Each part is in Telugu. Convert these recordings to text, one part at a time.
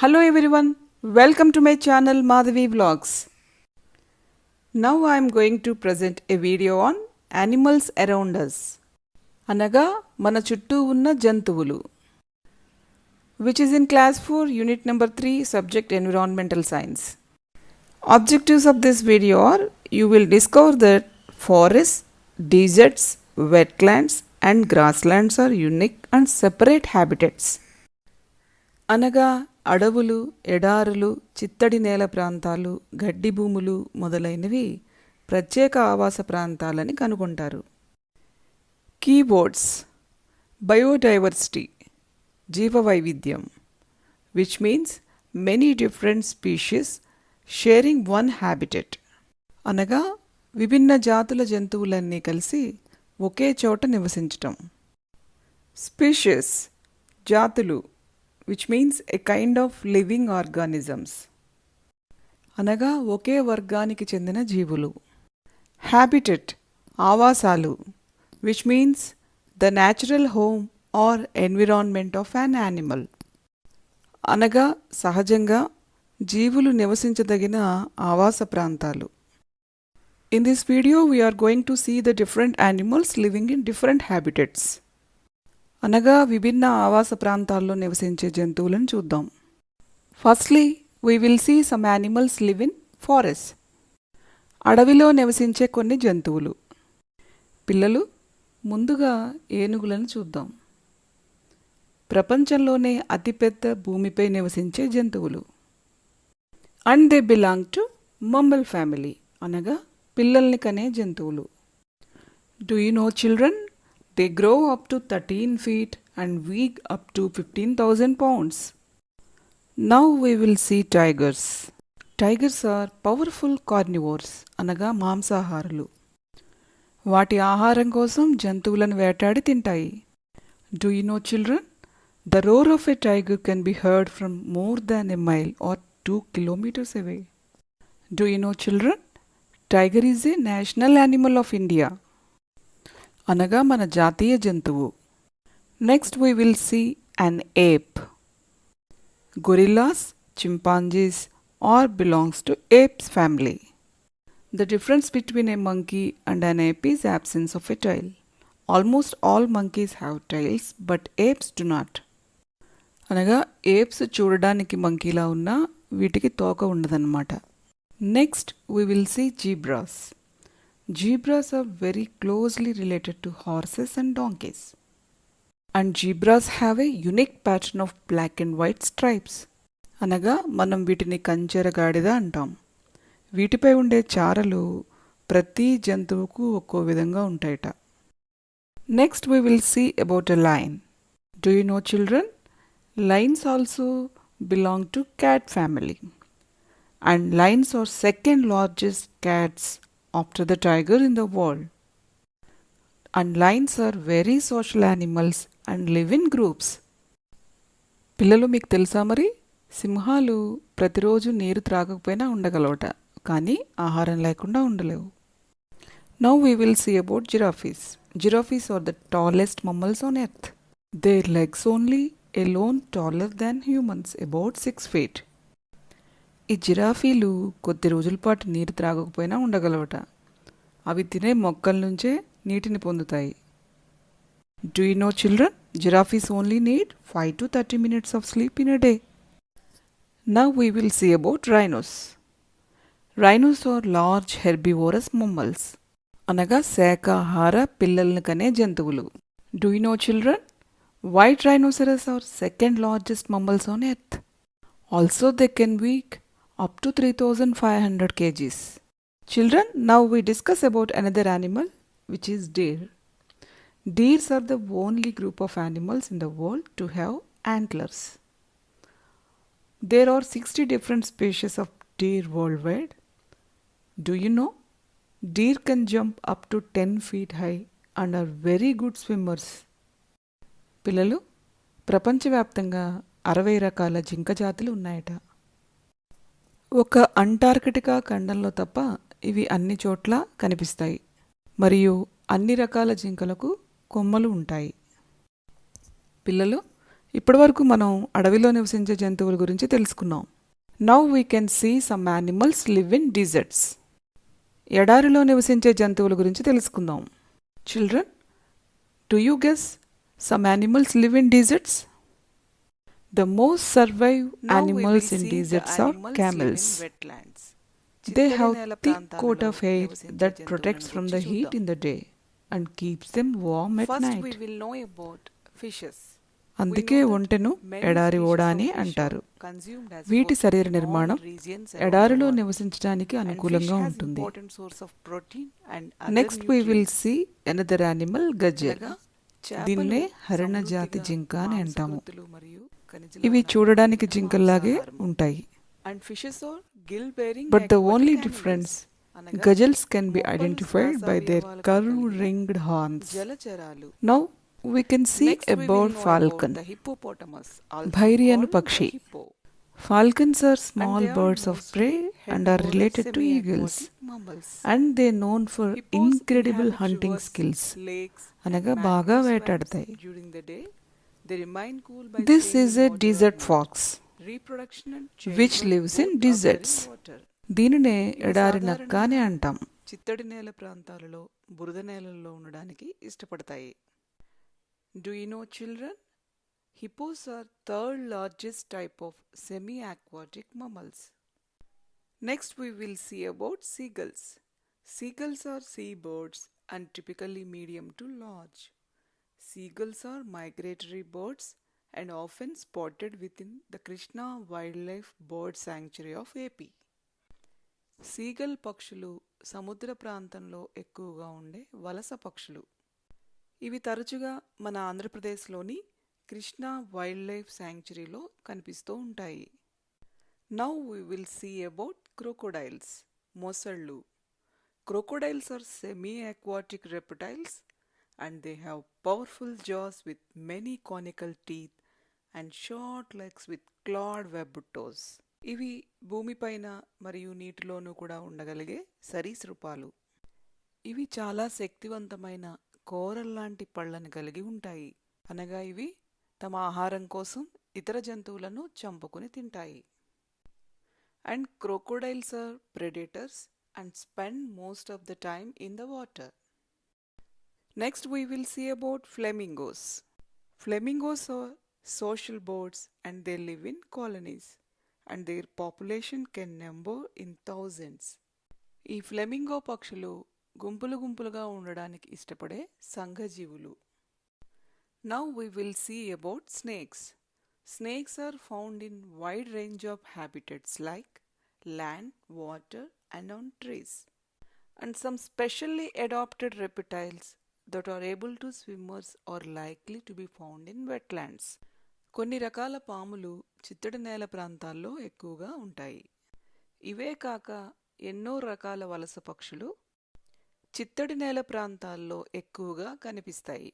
Hello everyone, welcome to my channel Madhavi Vlogs. Now I am going to present a video on animals around us. అనగా మన చుట్టూ ఉన్న జంతువులు which is in class 4 unit number 3 subject environmental science. Objectives of this video are you will discover that forests, deserts, wetlands and grasslands are unique and separate habitats. అనగా అడవులు ఎడారులు చిత్తడి నేల ప్రాంతాలు గడ్డి భూములు మొదలైనవి ప్రత్యేక ఆవాస ప్రాంతాలని కనుగొంటారు. కీబోర్డ్స్. బయోడైవర్సిటీ. జీవవైవిధ్యం. Which means many different species sharing one habitat. అనగా విభిన్న జాతుల జంతువులన్నీ కలిసి ఒకే చోట నివసించటం. స్పీషీస్. జాతులు. Which means a kind of living organisms అనగా ఒకే వర్గానికి చెందిన జీవులు. హ్యాబిటెట్ ఆవాసాలు which means the natural home or environment of an animal అనగా సహజంగా జీవులు నివసించదగిన ఆవాస ప్రాంతాలు. In this video we are going to see the different animals living in different habitats అనగా విభిన్న ఆవాస ప్రాంతాల్లో నివసించే జంతువులను చూద్దాం. Firstly we will see some animals live in forest అడవిలో నివసించే కొన్ని జంతువులు. పిల్లలు ముందుగా ఏనుగులను చూద్దాం. ప్రపంచంలోనే అతిపెద్ద భూమిపై నివసించే జంతువులు. And they belong to mammal family అనగా పిల్లల్ని కనే జంతువులు. Do you know children they grow up to thirteen feet and weigh up to fifteen thousand pounds now we will see tigers tigers are powerful carnivores అనగా మాంసాహారులు. వాటి ఆహారం కోసం జంతువులను వేటాడి తింటాయి. Do you know children the roar of a tiger can be heard from more than a mile or two kilometers away do you know children tiger is a national animal of India అనగా మన జాతీయ జంతువు. Next we will see an ape gorillas chimpanzees are belongs to apes family the difference between a monkey and an ape is absence of a tail almost all monkeys have tails but apes do not అనగా ఏప్స్ చూడడానికి మంకీలా ఉన్నా వీటికి తోక ఉండదన్నమాట. Next we will see zebras zebras are very closely related to horses and donkeys and zebras have a unique pattern of black and white stripes అనగా మనం వీటిని కంచెర గాడిద అంటాం. వీటిపై ఉండే చారలు ప్రతి జంతువుకు ఒక్కో విధంగా ఉంటాయట. Next we will see about a lion do you know children lions also belong to cat family and lions are second largest cats after the tiger in the world. And lions are very social animals and live in groups పిల్లలు మీకు తెలుసా మరి? సింహాలు ప్రతిరోజు నీరు త్రాగకపోయినా ఉండగలవట కానీ ఆహారం లేకుండా ఉండలేవు. Now we will see about giraffes giraffes are the tallest mammals on earth their legs only alone taller than humans about six feet ఈ జిరాఫీలు కొద్ది రోజుల పాటు నీరు త్రాగకపోయినా ఉండగలవట. అవి తినే మొక్కల నుంచే నీటిని పొందుతాయి. Do you know children giraffes only need five to thirty minutes of sleep in a day now we will see about rhinos rhinos are large herbivorous mammals అనగా శాఖాహార పిల్లలను కనే జంతువులు. Do you know children white rhinoceros are second largest mammals on earth also they can weigh up to three thousand five hundred KGs children now we discuss about another animal which is deer deers are the only group of animals in the world to have antlers. There are 60 different of deer world worldwide. Do you know deer can jump up to 10 feet high and are very good swimmers. పిల్లలు ప్రపంచవ్యాప్తంగా అరవై రకాల జింక జాతులు ఉన్నాయట ఒక అంటార్కిటికా ఖండంలో తప్ప ఇవి అన్ని చోట్ల కనిపిస్తాయి. మరియు అన్ని రకాల జింకలకు కొమ్మలు ఉంటాయి. పిల్లలు ఇప్పటివరకు మనం అడవిలో నివసించే జంతువుల గురించి తెలుసుకున్నాం. Now we can see some animals live in deserts ఎడారిలో నివసించే జంతువుల గురించి తెలుసుకుందాం. Children to you guess some animals live in deserts the most survive animals in deserts are camels. They have thick coat of hair that protects from the heat in the day and keeps them warm at First, night. we will know about fishes. అందుకే ఒంటెను ఎడారి ఓడ అని అంటారు are వీటి శరీర in నిర్మాణం the ఎడారిలో. నివసించడానికి అనుకూలంగా ఉంటుంది next we will. See another animal చేపలు దీన్నే హరణ జాతి జింక అని అంటాము ఇవి చూడడానికి జింకల్లాగే ఉంటాయి. But the only difference gazelles can be identified by their curve ringed horns జలచరాలు. Now we can see about falcon భైరియను పక్షి falcons are small birds of prey and are related to eagles and they known for incredible hunting skills అనగా బాగా వేటాడతాయి. During the day, they remain cool by this staying is in a water desert or mud. Fox Reproduction and which childbirth lives in both occur deserts. water. దీనినే ఇవి ఎడారి నక్క సాధారణంగా అని అంటాం చిత్తడి నేల ప్రాంతాలలో బురద నేలల్లో ఉండడానికి ఇష్టపడతాయి do you know children hippos are third largest type of semi aquatic mammals next we will see about seagulls seagulls are sea birds and typically medium to large seagulls are migratory birds and often spotted with in the Krishna wildlife bird sanctuary of AP seagull పక్షులు సముద్ర ప్రాంతంలో ఎక్కువగా ఉండే వలస పక్షులు. ఇవి తరచుగా మన ఆంధ్రప్రదేశ్లోని కృష్ణా వైల్డ్ లైఫ్ శాంక్చురీలో కనిపిస్తూ ఉంటాయి. Now we will see about crocodiles మొసళ్ళు. Crocodiles are semi aquatic reptiles and they have powerful jaws with many conical teeth and short legs with clawed web toes. ఇవి భూమిపైన మరియు నీటిలోనూ కూడా ఉండగలిగే సరీసృపాలు. ఇవి చాలా శక్తివంతమైన కోరల్లాంటి పళ్ళను కలిగి ఉంటాయి. అనగా ఇవి తమ ఆహారం కోసం ఇతర జంతువులను చంపుకుని తింటాయి. And crocodiles are predators and spend most of the time in the water. Next we will see about flamingos flamingos are social birds and they live in colonies and their population can number in thousands. ఈ ఫ్లెమింగో పక్షులు గుంపులు గుంపులుగా ఉండడానికి ఇష్టపడే సంఘజీవులు. Now we will see about snakes snakes are found in wide range of habitats like land water and on trees and some specially adopted reptiles that are able to swimmers are likely to be found in wetlands కొన్ని రకాల పాములు చిత్తడి నేల ప్రాంతాల్లో ఎక్కువగా ఉంటాయి. ఇవే కాక ఎన్నో రకాల వలస పక్షులు చిత్తడి నేల ప్రాంతాల్లో ఎక్కువగా కనిపిస్తాయి.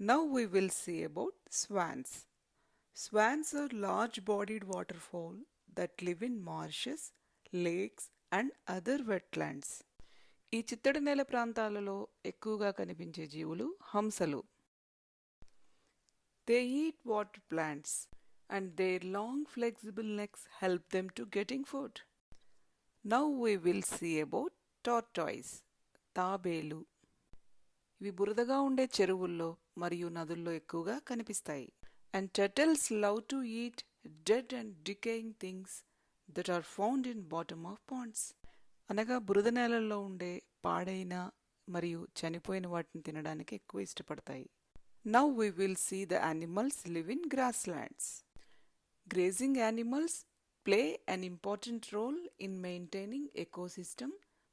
Now we will see about swans swans are large bodied waterfowl that live in marshes lakes and other wetlands. ఈ చిత్తడి నేల ప్రాంతాలలో ఎక్కువగా కనిపించే జీవులు హంసలు. They eat water plants and their long flexible necks help them to getting food now we will see about tortoise తాబేలు. ఇవి బురదగా ఉండే చెరువుల్లో మరియు నదుల్లో ఎక్కువగా కనిపిస్తాయి. And turtles love to eat dead and decaying things that are found in bottom of ponds అనగా బురద నేలల్లో ఉండే పాడైన మరియు చనిపోయిన వాటిని తినడానికి ఎక్కువ ఇష్టపడతాయి. Now we will see the animals live in grasslands grazing animals play an important role in maintaining ecosystem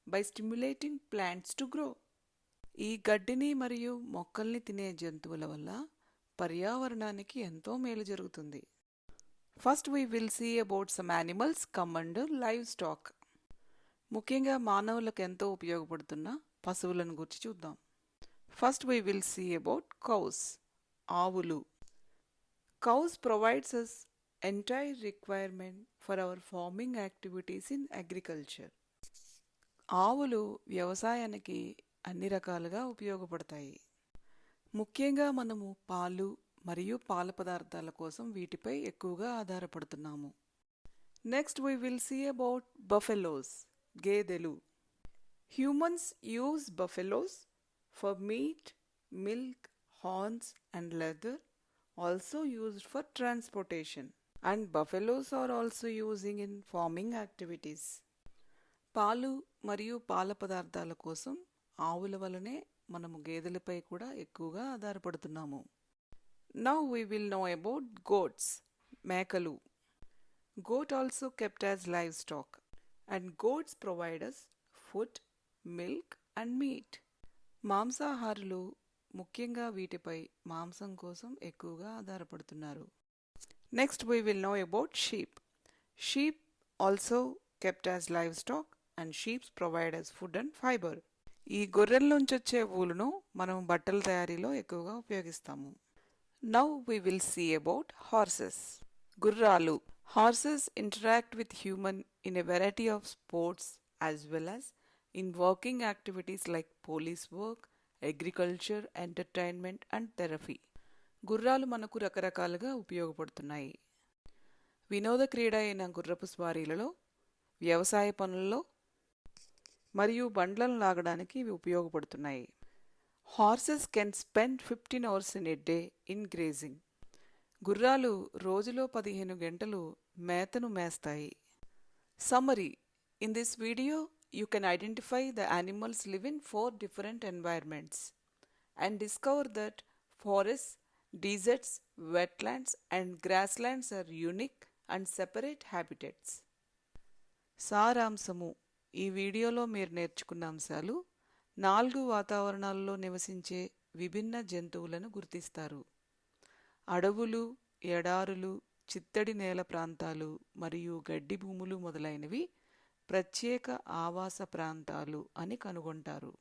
by stimulating plants to grow ఈ గడ్డిని మరియు మొక్కల్ని తినే జంతువుల వల్ల పర్యావరణానికి ఎంతో మేలు జరుగుతుంది. First we will see about some animals come and livestock ముఖ్యంగా మానవులకు ఎంతో ఉపయోగపడుతున్న పశువులను గురించి చూద్దాం. First we will see about cows ఆవులు. Cows provides us entire requirement for our farming activities in agriculture ఆవులు వ్యవసాయానికి అన్ని రకాలుగా ఉపయోగపడతాయి. ముఖ్యంగా మనము పాలు మరియు పాల పదార్థాల కోసం వీటిపై ఎక్కువగా ఆధారపడుతున్నాము. Next we will see about buffaloes గేదెలు. Humans use buffaloes for meat milk horns and leather also used for transportation and buffaloes are also using in farming activities పాలు మరియు పాల పదార్థాల కోసం ఆవుల వలనే మనము గేదెలపై కూడా ఎక్కువగా ఆధారపడుతున్నాము. Now we will know about goats మేకలు goat also kept as livestock and goats providers food milk and meat మాంసాహారులు ముఖ్యంగా వీటిపై మాంసం కోసం ఎక్కువగా ఆధారపడుతున్నారు. Next we will know about sheep sheep also kept as livestock and sheeps provide as food and fiber ఈ గొర్రెల నుంచి వచ్చే ఊలును మనం బట్టల తయారీలో ఎక్కువగా ఉపయోగిస్తాము. Now we will see about horses గుర్రాలు horses interact with human in a variety of sports as well as in working activities like police work agriculture entertainment and therapy గుర్రాలు మనకు రకరకాలుగా ఉపయోగపడుతున్నాయి వినోద క్రీడ అయిన గుర్రపు స్వారీలలో వ్యవసాయ పనుల్లో మరియు బండ్లను లాగడానికి ఇవి ఉపయోగపడుతున్నాయి horses can spend fifteen hours in a day in grazing గుర్రాలు రోజులో పదిహేను గంటలు మేతను మేస్తాయి. Summary in this video you can identify the animals live in four different environments and discover that forest deserts, wetlands, and grasslands are unique and separate habitats. సారాంశము ఈ వీడియోలో మీరు నేర్చుకున్న అంశాలు నాలుగు వాతావరణాల్లో నివసించే విభిన్న జంతువులను గుర్తిస్తారు. అడవులు ఎడారులు చిత్తడి నేల ప్రాంతాలు మరియు గడ్డి భూములు మొదలైనవి ప్రత్యేక ఆవాస ప్రాంతాలు అని కనుగొంటారు.